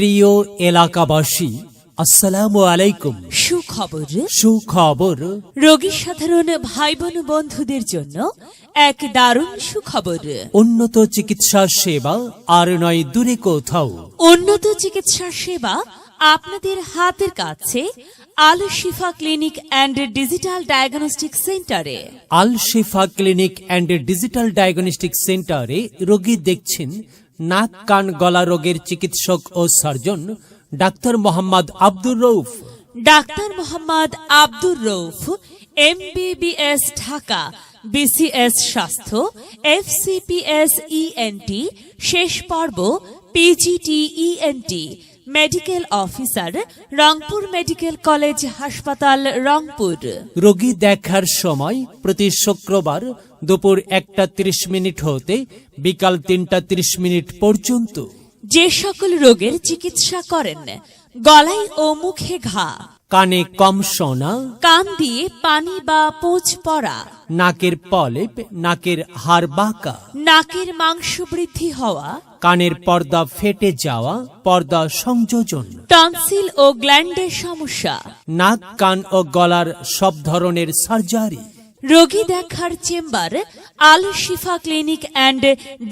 প্রিয় এলাকাবাসী আসসালামু আলাইকুম। সুখবর? সুখবর। রোগী সাধারণ ভাই বোন বন্ধুদের জন্য এক দারুণ সুখবর। উন্নত চিকিৎসা সেবা আর নয় দূরে কোথাও। উন্নত চিকিৎসা সেবা আপনাদের হাতের কাছে আল Shifa clinic and digital diagnostic সেন্টারে। আল Shifa clinic and digital diagnostic সেন্টারে রোগী দেখছেন নাক, কান, গলা রোগের চিকিৎসক ও surgeon doctor Mohammad Abdur Rouf doctor Mohammad Abdur Rouf MBBS Dhaka, BCS স্বাস্থ্য, এফসিপিএস ইএনটি, শেষ পর্ব, PGT ENT medical officer Rangpur medical college হাসপাতাল রংপুর। রোগী দেখার সময় প্রতি শুক্রবার দুপুর একটা ত্রিশ মিনিট হতে বিকাল তিনটা ত্রিশ মিনিট পর্যন্ত। যে সকল রোগের চিকিৎসা করেন গলায় ও মুখে ঘা কানে কম শোনা কান দিয়ে পানি বা পোঁচ পড়া নাকের পলেপ নাকের হাড় বাঁকা নাকের মাংস বৃদ্ধি হওয়া কানের পর্দা ফেটে যাওয়া পর্দা সংযোজন। টনসিল ও গ্ল্যান্ডের সমস্যা। নাক কান ও গলার সব ধরনের সার্জারি। রোগী দেখার chamber Al Shifa clinic and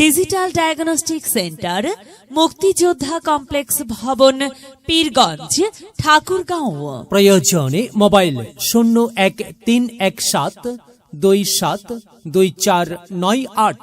digital diagnostic centre মুক্তিযোদ্ধা কমপ্লেক্স ভবন পীরগঞ্জ ঠাকুরগাঁও। প্রয়োজনে মোবাইল শূন্য এক তিন এক সাত দুই সাত দুই চার নয় আট।